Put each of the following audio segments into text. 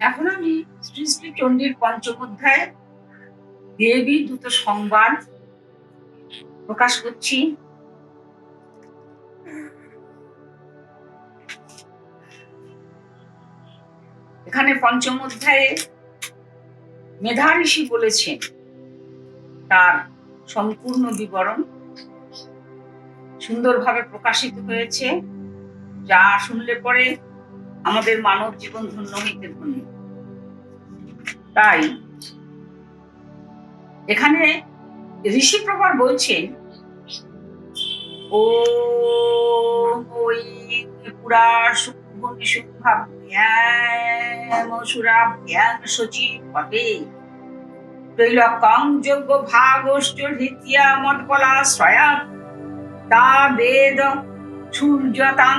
এখন আমি শ্রী শ্রী চণ্ডীর পঞ্চম অধ্যায়ে দেবী দ্রুত সংবাদ প্রকাশ করছি। এখানে পঞ্চম অধ্যায়ে মেধা ঋষি বলেছেন তার সম্পূর্ণ বিবরণ সুন্দরভাবে প্রকাশিত হয়েছে। যা শুনলে পরে আমাদের মানব জীবন ধন্য হইতে ধন্য। তাই এখানে ঋষি প্রভার বলছেন, ও ওই সচিব হৃতিয়া শ্রয়া তা বেদ সূর্যতাং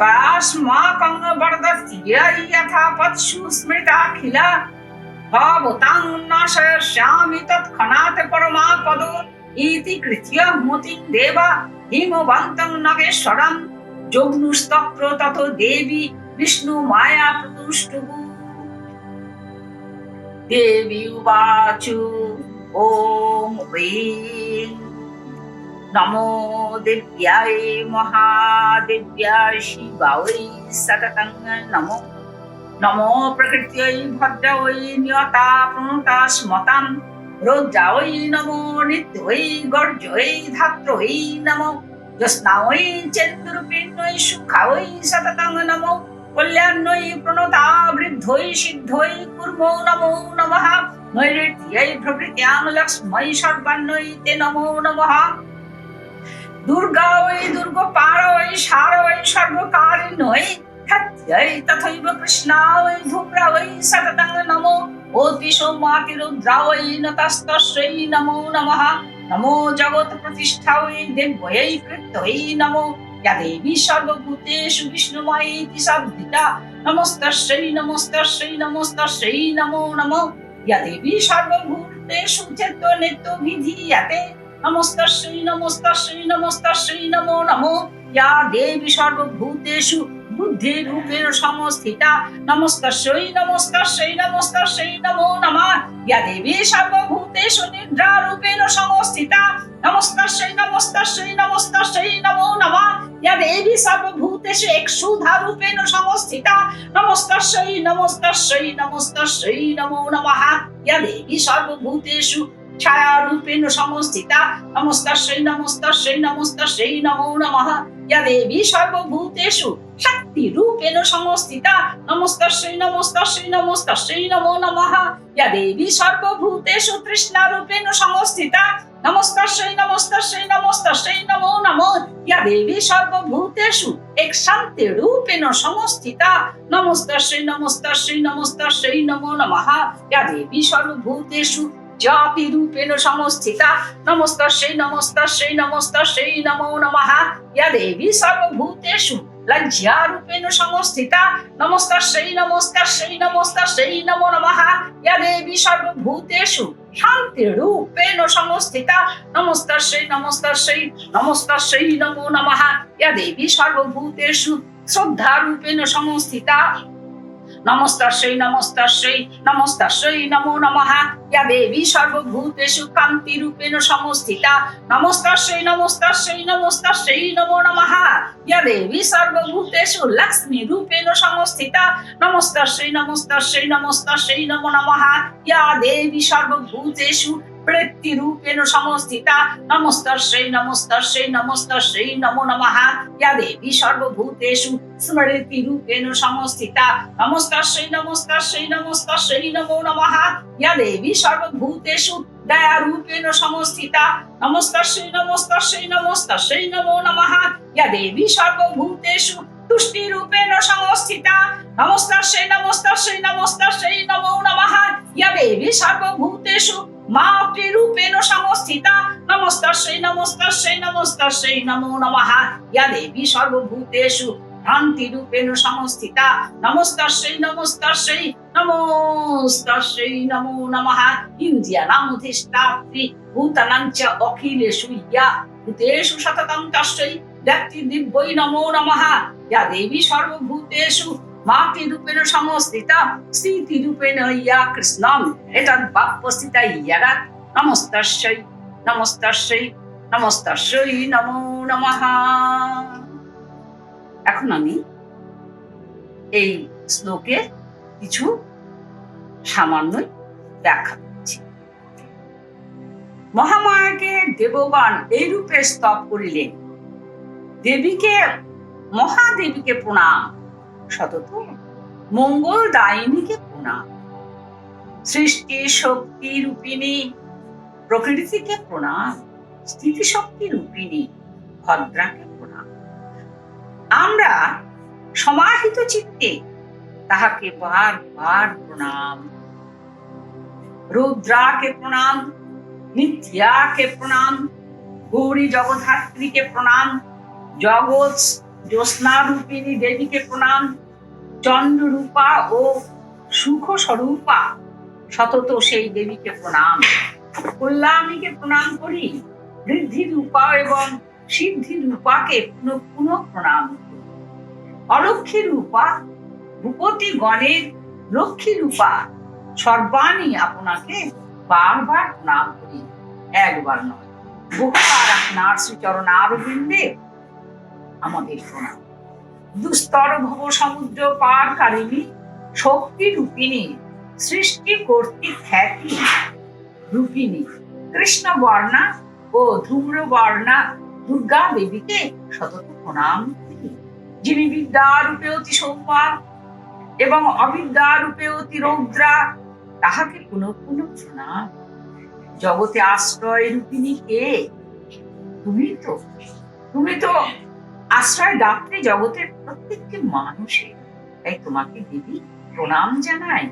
पाश्माकं वरदस्यथा पत्सुस्मृताखिला भवतां नशयिष्यामि तत्क्षणात् परमापदो इति कृत्य मतिं देव हिमवन्तं नगेश्वरं जोग्नुस्तप्रो ततो देवी विष्णु प्रतुष्टुः देवी उवाच ॐ ह्रीं নমো দেব্যায় মহাদেব্যায় শিবায় সততং নমো নমো প্রকৃত্যৈ ভদ্রৈ নিয়তা প্রণতা স্মতাম রৌদ্রাঐ নমো নিত্যৈ গর্জৈ ধাত্রৈ নমো জ্যোৎস্নাঐ চন্দ্রূপিণ্যৈ সুখাঐ সততং নমো কল্যাণ্যৈ প্রণতা বৃদ্ধৈ সিদ্ধৈ কুর্মো নমো নমঃ নৈঋত্যৈ প্রভৃত্যাং লক্ষ্মৈ সর্বাণ্যৈ তে নমো নমঃ দুর্গা ওই দুর্গ পার ওই, সার ওই সর্বকারী নয় তথৈব কৃষ্ণা ওই ধূপ্রা ওই, সততা নমো। অতি সৌমাতি রুদ্রাওয়ী নতাস্তস্যৈ নমো নমঃ। নমো জগৎ প্রতিষ্ঠাওয়ী দেব্যৈ কৃত্যৈ নমো। ইয়া দেবী সর্বভূতেষু বিষ্ণুময়ী তিসাদ্ধিতা নমস্তস্যৈ নমস্তস্যৈ নমস্তস্যৈ নমো নমঃ। ইয়া দেবী সর্বভূতেষু চেত্ত নিত্যভিধীয়তে নমস্তাশ্রী নমস্তাশ্রী নমস্তাশ্রী নমো নমো। ইয়া দেবী সর্বভূতেষু বুদ্ধি রূপের সমস্থিতা। নমস্তাশ্রী নমস্তাশ্রী নমস্তাশ্রী নমো, নমা। ইয়া দেবী সর্বভূতেষু নিদ্রা রূপেণ সমস্থিতা। নমস্তাশ্রী নমস্তাশ্রী নমস্তাশ্রী নমো, নমা। ইয়া দেবী সর্বভূতেষু একসুধা রূপেণ সমস্থিতা। নমস্তাশ্রী নমস্তাশ্রী নমস্তাশ্রী সর্বভূতেষু ছায়ারূপেণ সংস্থিতা নমস্তাস্যৈ নমস্তাস্যৈ নমস্তাস্যৈ নমো নমঃ ইয়া দেবী সর্বভূতেষু শক্তি রূপেণ সংস্থিতা নমস্তাস্যৈ নমস্তাস্যৈ নমস্তাস্যৈ নমো নমঃ ইয়া দেবী সর্বভূতেষু তৃষ্ণা রূপেণ সংস্থিতা নমস্তাস্যৈ নমস্তাস্যৈ নমো নমঃ ইয়া দেবী সর্বভূতেষু এক শান্তি রূপেণ সংস্থিতা নমস্তাস্যৈ নমস্তাস্যৈ নমো নমঃ ইয়া দেবী সর্বভূতেষু জাতি রূপেণ সমস্থিতা নমস্কার সেই নমস্কার সেই নমস্কার সেই নমো নমহা ইয়া দেবী সর্বভূতেষু লজ্জা রূপেণ সংস্থিতা নমস্কার সেই নমস্কার সেই নমস্কার সেই নমো নমহা ইয়া দেবী সর্বভূতেষু শান্তি রূপেণ সংস্থিতা নমস্কার সেই নমস্কার নমো নমহা ইয়া দেবী সর্বভূতেষু শ্রদ্ধা রূপেণ সংস্থিতা নমস্তাশ্বই নমস্তাশ্বই নমস্তাশ্বই নমো নমহা ইয়া দেবী সর্বভূতেষু কান্তি রূপেণ সমস্থিতা। নমস্তাশ্বই নমস্তাশ্বই নমস্তাশ্বই নমো নমহা ইয়া দেবী সর্বভূতেষু লক্ষ্মী রূপেণ সমস্থিতা। নমস্তাশ্বই নমস্তাশ্বই নমস্তাশ্বই নমো নমহা ইয়া দেবী সর্বভূতেষু প্রেত্তিরূপেণ সংস্থিতা শ্রী নমস্তস্যৈ শ্রী নমো নমঃ ইয়া দেবী সর্বভূতেষু শ্রী সংস্থিতা শ্রী নমস্তস্যৈ শ্রী নমো নমঃ ইয়া দেবী সর্বভূতেষু শ্রী সংস্থিতা শ্রী নমস্তস্যৈ শ্রী নমো নমঃ ইয়া দেবী সর্বভূতেষু শ্রী সংস্থিতা শ্রী নমস্তস্যৈ শ্রী নমো নমঃ ইয়া দেবী সর্বভূতেষু মাতৃরূপেণ সংস্থিতা নমস্তস্যৈ নমস্তস্যৈ নমস্তস্যৈ নমো নমঃ ইয়া দেবী সর্বভূতেষু ভ্রান্তিরূপেণ সংস্থিতা নমস্তস্যৈ নমস্তস্যৈ নমস্তস্যৈ নমো নমঃ ইন্দ্রিয়ানামধিষ্ঠাত্রী ভূতানাং চ অখিলেষু ইয়া ভূতেষু সততং তস্যৈ ব্যক্তি দিব্যৈ নমো নমঃ ইয়া দেবী সর্বভূতেষু মাতৃরূপেণ সংস্থিতা স্থিতিরূপেণ ইয়া কৃষ্ণম এতদ্ বাপ্যস্থিতা ইয়ারা নমস্তস্যৈ নমস্তস্যৈ নমস্তস্যৈ নমো নমঃ এখন আমি এই শ্লোকে কিছু সামান্য ব্যাখ্যা করছি। মহামায়াকে দেবগণ এই রূপে স্তব করিলেন। দেবীকে, মহাদেবীকে প্রণাম। সতত? মঙ্গল দায়িনীকে প্রণাম সৃষ্টি শক্তি রূপিণী প্রকৃতিকে প্রণাম স্থিতিশক্তি রূপিণী ভদ্রাকে প্রণাম আমরা সমাহিত চিত্তে তাহাকে বার বার প্রণাম। রুদ্রাকে প্রণাম নিত্যাকে প্রণাম গৌরী জগধাত্রীকে প্রণাম, জগৎ জ্যোৎস্না রূপিণী দেবীকে প্রণাম। চন্দ্ররূপা ও সুখ স্বরূপা সতত সেই দেবীকে প্রণাম। কল্যাণীকে প্রণাম করি বৃদ্ধি রূপা এবং সিদ্ধি রূপাকে পুনঃ পুনঃ প্রণাম অলক্ষী রূপা ভূপতি গণের লক্ষ্মী রূপা সর্বাণী আপনাকে বারবার প্রণাম করি। একবার নয়, বহুবার আপনার শ্রীচরণ আরবিন্দে আমাদের প্রণাম দুস্তর ভব সমুদ্র পারকারিণী শক্তি রূপিণী, সৃষ্টি কর্তৃক খ্যাতি রূপিণী। কৃষ্ণ বর্ণা ও ধূম্র বর্ণা দুর্গা দেবীকে সতত প্রণাম যিনি বিদ্যা রূপে অতি সৌম্যা এবং অবিদ্যা রূপে অতি রৌদ্রা, তাহাকে পুনঃ পুনঃ প্রণাম। জগতে আশ্রয় রূপিণী কে? তুমি তো তুমি তো আশ্রয় দাত্রী জগতের প্রত্যেকটি মানুষের, তাই তোমাকে দেবী প্রণাম জানাই।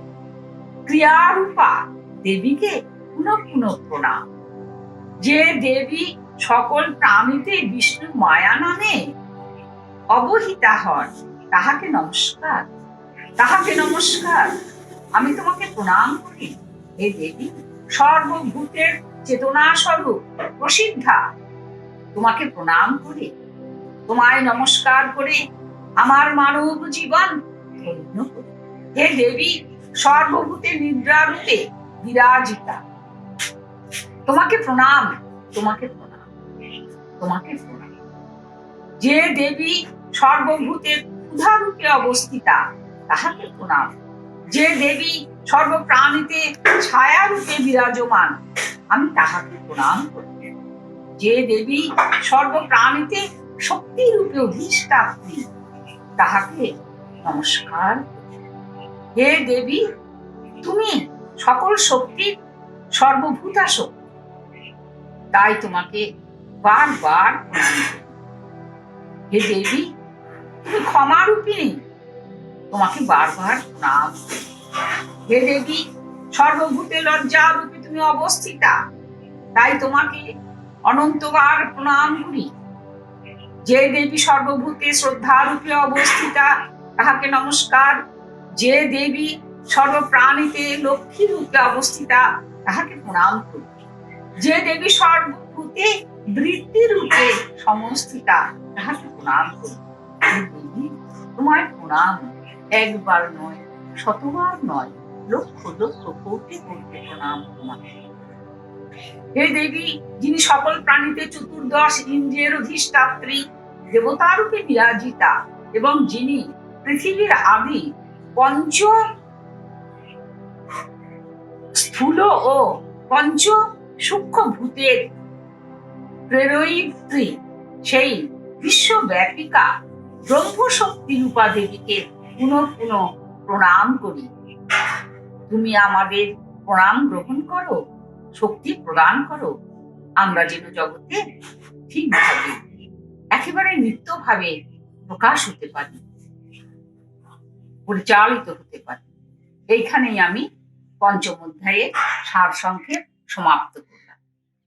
ক্রিয়ারূপা দেবীকে পুনঃ পুনঃ প্রণাম। যে দেবী সকল প্রাণীতে বিষ্ণু মায়া নামে অবহিতা হন, তাহাকে নমস্কার তাহাকে নমস্কার। আমি তোমাকে প্রণাম করি। হে দেবী, সর্বভূতের চেতনা স্বরূপ প্রসিদ্ধা। তোমাকে প্রণাম করি। তোমায় নমস্কার করে আমার মানব জীবন হে দেবী, সর্বভূতে নিদ্রা রূপে বিরাজিতা। তোমাকে প্রণাম তোমাকে প্রণাম তোমাকে প্রণাম। যে দেবী সর্বভূতে ক্ষুধা রূপে অবস্থিতা, তাহাকে প্রণাম। যে দেবী সর্বপ্রাণীতে ছায়া রূপে বিরাজমান, আমি তাহাকে প্রণাম করি। যে দেবী সর্বপ্রাণীতে শক্তি রূপে অধিষ্ঠাত্রী তাহাকে নমস্কার। হে দেবী, তুমি সকল শক্তির সর্বভূতা শক্তি। তাই তোমাকে বারবার হে দেবী, তুমি ক্ষমা রূপিণী তোমাকে বারবার প্রণাম হে দেবী, সর্বভূতে লজ্জা রূপে তুমি অবস্থিতা, তাই তোমাকে অনন্তবার প্রণাম করি। যে দেবী সর্বভূতে শ্রদ্ধা রূপে অবস্থিতা, তাহাকে নমস্কার। যে দেবী সর্বপ্রাণীতে লক্ষ্মী রূপে অবস্থিতা, তাহাকে প্রণাম করি। যে দেবী সর্বভূতে বৃত্তি রূপে সমস্থিতা, তাহাকে প্রণাম করি। তোমায় প্রণাম। একবার নয়, শতবার নয়, লক্ষ লক্ষ কোটি কোটি প্রণাম তোমাকে। হে দেবী, যিনি সকল প্রাণীতে চতুর্দশ ইন্দ্রিয়ের অধিষ্ঠাত্রী, দেবতারূপে বিরাজিতা, এবং যিনি পৃথিবীর আদি পঞ্চ স্থূল ও পঞ্চ সূক্ষ্ম ভূতের প্রেরয়িত্রী, সেই বিশ্বব্যাপিকা ব্রহ্মশক্তি রূপা দেবীকে পুনঃ পুনঃ প্রণাম করি। তুমি আমাদের প্রণাম গ্রহণ করো। শক্তি প্রদান করো, আমরা যেন জগতে ঠিকভাবে একেবারে নিত্যভাবে প্রকাশ হতে পারি, পরিচালিত হতে পারি। এইখানেই আমি পঞ্চম অধ্যায়ে সার সংক্ষেপ সমাপ্ত